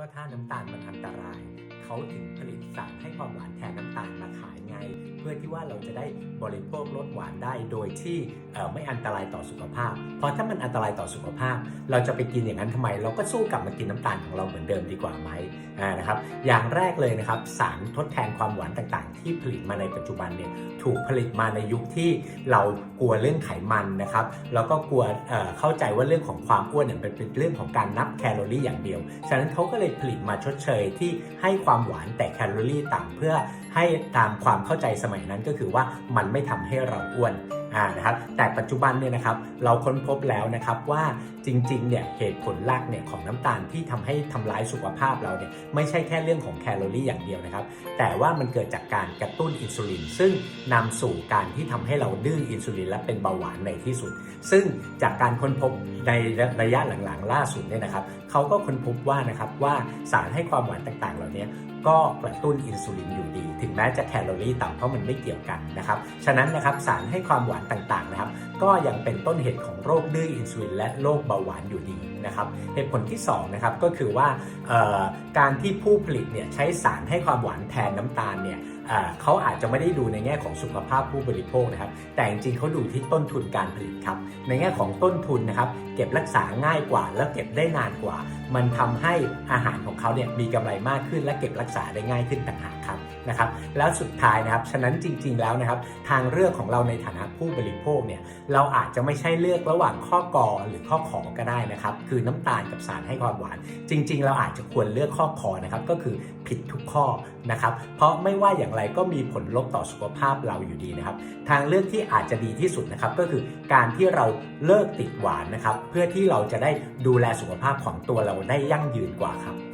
ก็ถ้าน้ำตาลมันอันตราย เขาถึงผลิตสารให้ความหวานแทน ที่ว่าเราจะได้บริโภครสหวานได้โดยที่ไม่อันตรายต่อสุขภาพ เพราะถ้ามันอันตรายต่อสุขภาพ เราจะไปกินอย่างนั้นทำไม เราก็สู้กลับมากินน้ำตาลของเราเหมือนเดิมดีกว่าไหมนะครับ อย่างแรกเลยนะครับสารทดแทนความหวานต่างๆ ที่ผลิตมาในปัจจุบันเนี่ยถูกผลิตมาในยุคที่เรากลัวเรื่องไขมันนะครับแล้วก็กลัวเเข้าใจว่าเรื่องของความอ้วนเนี่ยเป็นเป็นเรื่องของการนับแคลอรี่อย่างเดียว ฉะนั้นเขาก็เลยผลิตมาชดเชยที่ให้ความหวานแต่แคลอรี่ต่ำเพื่อให้ตามความเข้าใจสมัยนั้นก็คือว่ามันไม่ทำให้เราอ้วนอ่านะครับแต่ปัจจุบันเนี่ยนะครับเราค้นพบแล้วนะครับว่าจริงๆเนี่ยเหตุผลหลักเนี่ยของน้ำตาลที่ทำให้ทำร้ายสุขภาพเราเนี่ยไม่ใช่แค่เรื่องของแคลอรี่อย่างเดียวนะครับ แต่ว่ามันเกิดจากการกระตุ้นอินซูลิน ซึ่งนำสู่การที่ทำให้เราดื้ออินซูลิน และเป็นเบาหวานในที่สุด ซึ่งจากการค้นพบในระยะหลังๆ ล่าสุดเนี่ยนะครับเขาก็ค้นพบว่านะครับว่าสารให้ความหวานต่างๆ เหล่านี้ ก็กระตุ้นอินซูลินอยู่ดี ถึงแม้จะแคลอรี่ต่ำเพราะมันไม่เกี่ยวกันนะครับ ฉะนั้นนะครับสารให้ความหวานต่างๆนะครับ ก็ยังเป็นต้นเหตุของโรคดื้ออินซูลินและโรคเบาหวานอยู่ดีนะครับ เหตุผลที่2นะครับก็คือว่าการที่ผู้ผลิตเนี่ยใช้สารให้ความหวานแทนน้ำตาลเนี่ย เขาอาจจะไม่ได้ดูในแง่ของสุขภาพผู้บริโภคนะครับ แต่จริงๆเขาดูที่ต้นทุนการผลิตครับ ในแง่ของต้นทุนนะครับ เก็บรักษาง่ายกว่า แล้วเก็บได้นานกว่า มันทำให้อาหารของเขาเนี่ยมีกำไรมากขึ้นและเก็บรักษาได้ง่ายขึ้นต่างหากครับ นะครับแล้วสุดท้ายนะครับฉะนั้นจริง ๆแล้วนะครับทางเลือกของเราในฐานะผู้บริโภคเนี่ยเราอาจจะไม่ใช่เลือกระหว่างข้อกอหรือข้อขอก็ได้นะครับคือน้ำตาลกับสารให้ความหวาน จริง ๆ เราอาจจะควรเลือกข้อคอนะครับก็คือผิดทุกข้อนะครับเพราะไม่ว่าอย่างไรก็มีผลลบต่อสุขภาพเราอยู่ดีนะครับทางเลือกที่อาจจะดีที่สุดนะครับก็คือการที่เราเลิกติดหวานนะครับเพื่อที่เราจะได้ดูแลสุขภาพของตัวเราได้ยั่งยืนกว่าครับ